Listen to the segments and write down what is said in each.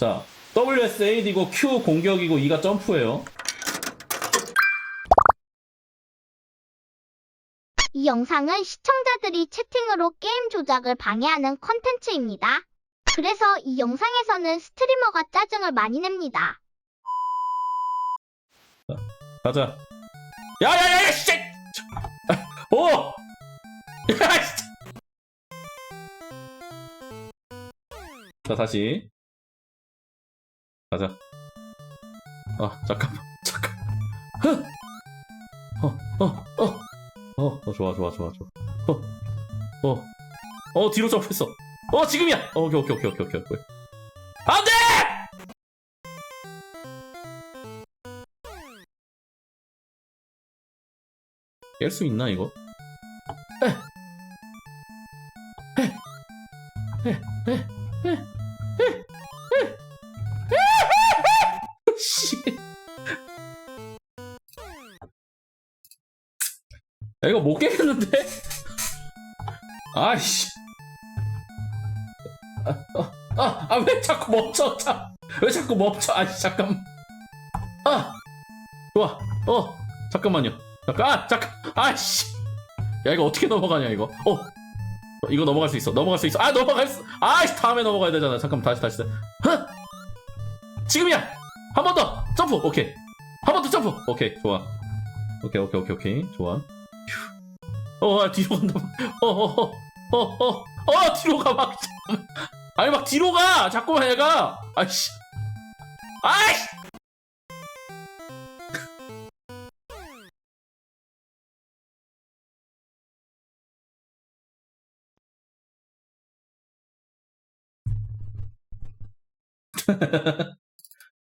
자, WSAD고 Q 공격이고 E가 점프예요. 이 영상은 시청자들이 채팅으로 게임 조작을 방해하는 컨텐츠입니다. 그래서 이 영상에서는 스트리머가 짜증을 많이 냅니다. 가자. 야야야야 씨! 오! 야 씨! 자 다시 가자. 아 잠깐만 잠깐. 어어어 어. 어, 어, 좋아 좋아 좋아 좋아. 어, 어, 어 뒤로 점프했어. 어 지금이야. 어, 오케이 오케이 오케이 오케이 오케이. 오케이. 안돼! 깰 수 있나 이거? 씨. 야, 이거 못 깨겠는데? 아이씨. 아, 아, 아, 왜 자꾸 멈춰? 자, 왜 자꾸 멈춰? 아씨, 잠깐만. 아, 좋아. 어, 잠깐만요. 잠깐, 아, 잠깐, 아씨. 야, 이거 어떻게 넘어가냐, 이거. 어, 어, 이거 넘어갈 수 있어. 넘어갈 수 있어. 아, 넘어갈 수. 아이씨, 다음에 넘어가야 되잖아. 잠깐만, 다시, 다시. 흥! 지금이야! 한 번 더! 점프! 오케이. 한 번 더 점프! 오케이, 좋아. 오케이, 오케이, 오케이, 오케이. 좋아. 휴. 어, 아, 뒤로 간다. 어, 어, 어, 어, 어, 어, 뒤로 가, 막. 아니, 막 뒤로 가! 자꾸만 얘가! 아이씨. 아이씨!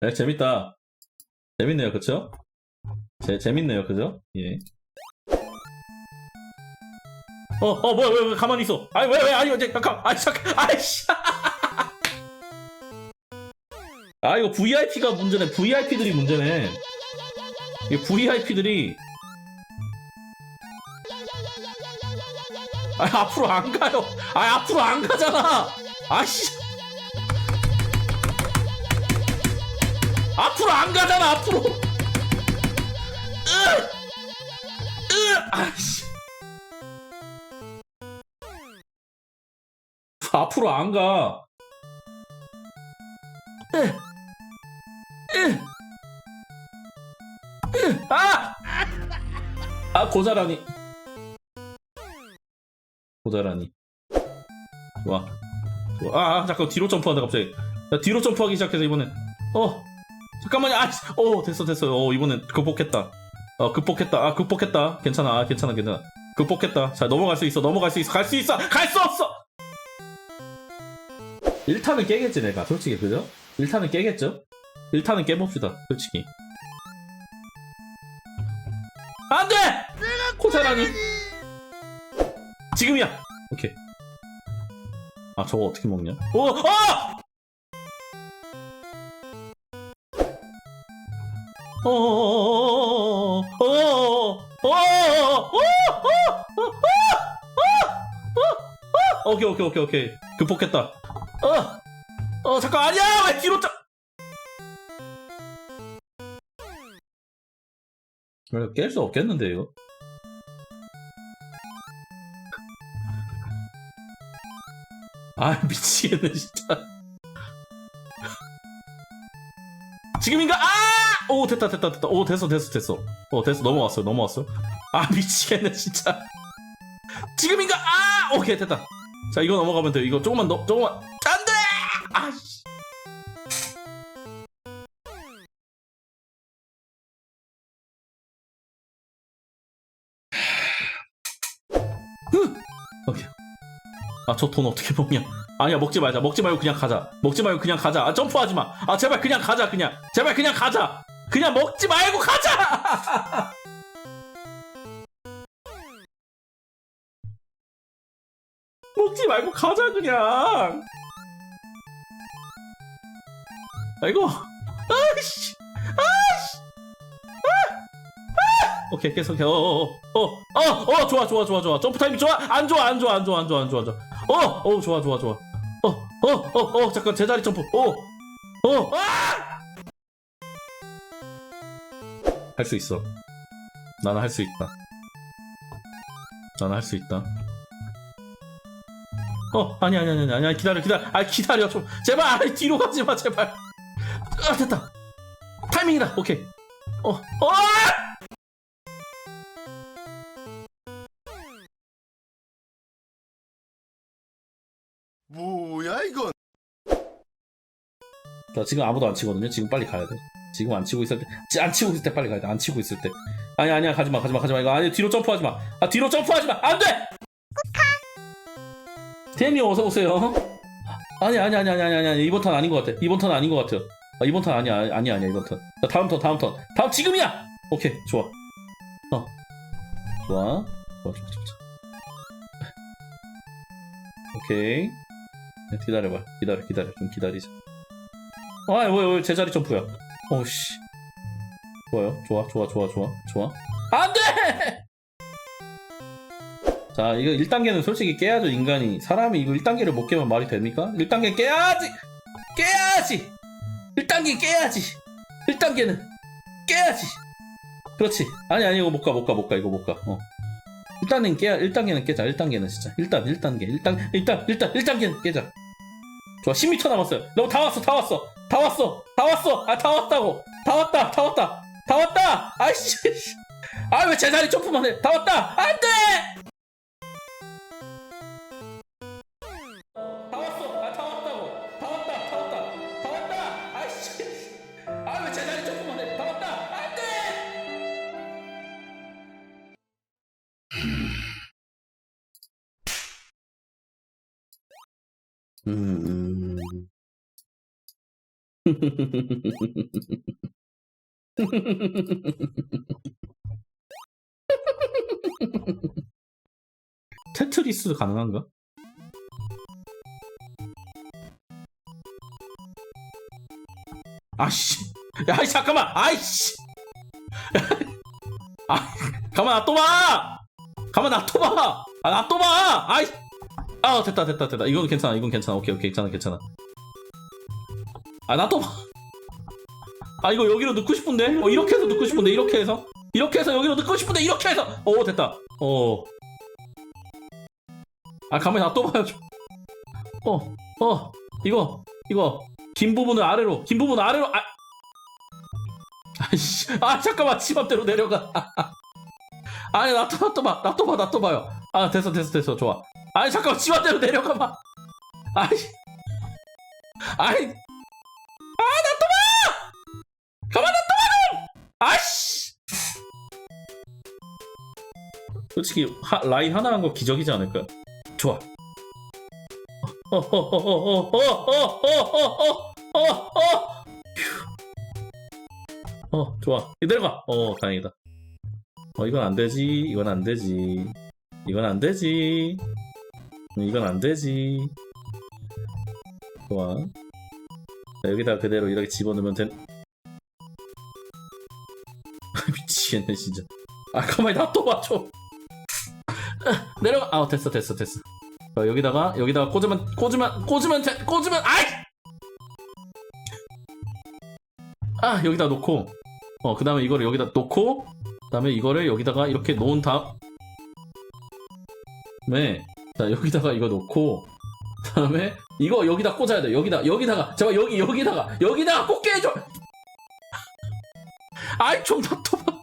네, 재밌다. 재밌네요, 그쵸? 재, 재밌네요, 그죠? 예. 어, 어, 뭐야, 왜, 왜, 가만히 있어. 아니, 왜, 왜, 아니, 이제, 잠깐, 아니, 잠깐, 아이씨. 아, 이거 VIP가 문제네. VIP들이 문제네. 이 VIP들이. 아, 앞으로 안 가요. 아, 앞으로 안 가잖아. 아씨. 앞으로 안 가잖아, 앞으로. 으! 으! 아씨. 앞으로 안 가. 아! 아, 고자라니. 고자라니. 좋아. 아, 아, 잠깐 뒤로 점프한다, 갑자기. 야, 뒤로 점프하기 시작해서 이번엔. 어. 잠깐만요. 아, 어, 됐어, 됐어. 어, 이번엔 극복했다. 어, 극복했다. 아, 극복했다. 괜찮아. 아, 괜찮아, 괜찮아. 극복했다. 자, 넘어갈 수 있어. 넘어갈 수 있어. 갈 수 있어. 갈 수 없어. 1탄은 깨겠지, 내가. 솔직히, 그죠? 1탄은 깨겠죠? 1탄은 깨봅시다. 솔직히. 안 돼! 코사라니. 지금이야. 오케이. 아, 저거 어떻게 먹냐? 오, 아! 어, 어 잠깐 아니야 왜 뒤로 짜? 이거 깰수 없겠는데 이거? 아 미치겠네 진짜. 지금인가? 아! 오 됐다 됐다 됐다. 오 됐어 됐어 됐어. 어 됐어 넘어왔어요 넘어왔어요. 아 미치겠네 진짜. 지금인가? 아 오케이 됐다. 자 이거 넘어가면 돼. 이거 조금만 더 조금만 아 저 돈 어떻게 먹냐? 아니야 먹지 말자. 먹지 말고 그냥 가자. 먹지 말고 그냥 가자. 아 점프하지 마. 아 제발 그냥 가자 그냥. 제발 그냥 가자. 그냥 먹지 말고 가자. 먹지 말고 가자 그냥. 아이고. 아이씨. 아이씨. 아! 아! 오케이 계속 해. 어어어. 어. 어. 어. 좋아 좋아 좋아 좋아. 점프 타이밍 좋아. 안 좋아 안 좋아 안 좋아 안 좋아 안 좋아 안 좋아. 어. 어 좋아 좋아 좋아. 어. 어. 어. 어. 잠깐 제자리 점프. 어. 어! 아! 할 수 있어. 나는 할 수 있다. 나는 할 수 있다. 어, 아니, 아니, 아니, 아니, 아니, 기다려, 기다려. 아, 기다려, 좀. 제발, 아니, 뒤로 가지 마, 제발. 아, 됐다. 타이밍이다. 오케이. 어, 어! 이건? 자, 지금 아무도 안 치거든요. 지금 빨리 가야 돼. 지금 안 치고 있을 때, 지- 안 치고 있을 때 빨리 가야 돼. 안 치고 있을 때. 아니, 아니야, 가지 마, 가지 마, 가지 마. 이거 아니, 뒤로 점프하지 마. 아, 뒤로 점프하지 마. 안 돼! 태미 어서 오세요. 아니, 아니, 아니, 아니, 아니, 아니, 아니. 이번 턴 아닌 것 같아. 이번 턴 아닌 것 같아요. 아, 이번 턴 아니야, 아니야, 아니야, 이번 턴. 자, 다음 턴, 다음 턴. 다음, 지금이야! 오케이, 좋아. 어. 좋아. 좋아, 좋아, 좋아. 좋아. 오케이. 네, 기다려봐. 기다려, 기다려. 좀 기다리자. 아, 왜, 왜, 제자리 점프야. 어우씨. 좋아요. 좋아, 좋아, 좋아, 좋아, 좋아. 안 돼! 자, 이거 1단계는 솔직히 깨야죠, 인간이. 사람이 이거 1단계를 못 깨면 말이 됩니까? 1단계 깨야지! 깨야지! 1단계 깨야지! 1단계는 깨야지! 그렇지. 아니, 아니, 이거 못 가, 못 가, 못 가, 이거 못 가. 어. 1단계는 깨야, 1단계는 깨자, 1단계는 진짜. 일단, 1단계, 1단, 일단, 일단, 1단계는 깨자. 좋아, 10m 남았어요. 너다 왔어, 다 왔어. 다 왔어, 다 왔어. 아, 다 왔다고. 다 왔다, 다 왔다. 다 왔다! 아이씨! 아, 왜 제자리 점프만 해? 다 왔다! 안 돼! 음. 테트리스 가능한가? 아씨, 야 이, 잠깐만, 아이씨, 아, 가만 놔둬 봐, 가만 놔둬 봐, 아 놔둬 봐, 아이, 아 됐다 됐다 됐다, 이건 괜찮아, 이건 괜찮아, 오케이 오케이. 괜찮아 괜찮아, 아 놔둬 봐, 아 이거 여기로 넣고 싶은데, 어 이렇게 해서 넣고 싶은데? 이렇게 해서, 이렇게 해서 여기로 넣고 싶은데? 이렇게 해서, 오 됐다, 어. 아 가만히 놔둬봐요 좀. 어, 어, 이거, 이거. 긴 부분을 아래로, 긴 부분 아래로. 아, 아이씨, 아 잠깐만. 지맘대로 내려가. 아니 놔둬 놔둬봐, 놔둬봐, 놔둬봐요. 아 됐어, 됐어, 됐어, 좋아. 아니 잠깐 지화대로 내려가봐 아이 아이 아나 또봐 가만 나 또봐 좀 아씨 솔직히 하, 라인 하나 한 거 기적이지 않을까 좋아 어 좋아 내려가 어 다행이다 어 이건 안 되지 이건 안 되지 이건 안 되지 이건 안 되지. 좋아. 자, 여기다 그대로 이렇게 집어넣으면 된 미치겠네 진짜. 아 가만히 놔둬봐 좀 내려가. 아 됐어 됐어 됐어. 자, 여기다가 여기다가 꽂으면 꽂으면 꽂으면 돼, 꽂으면 아이! 아 여기다 놓고. 어 그 다음에 이거를 여기다 놓고 그 다음에 이거를 여기다가 이렇게 놓은 다음에 자 여기다가 이거 놓고 그다음에 이거 여기다 꽂아야 돼. 여기다 여기다가 제발 여기 여기다가 여기다가 꽂게 해줘! 아이 좀 놔둬봐.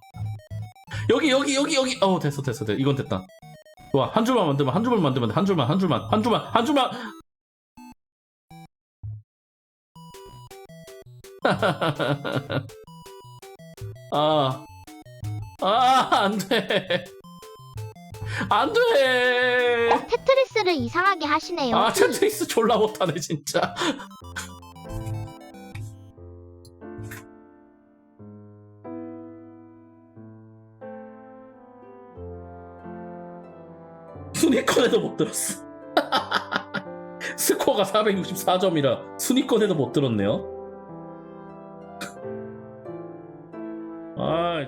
여기 여기 여기 여기. 어 됐어 됐어 됐어. 이건 됐다. 좋아. 한 줄만 만들면 한 줄만 만들면 돼. 한 줄만 한 줄만 한 줄만 한 줄만. 아, 아, 안 돼. 안 돼. 테트리스를 이상하게 하시네요. 아, 테트리스 졸라 못하네, 진짜. 순위권에도 못 들었어. 스코어가 464점이라 순위권에도 못 들었네요. 아,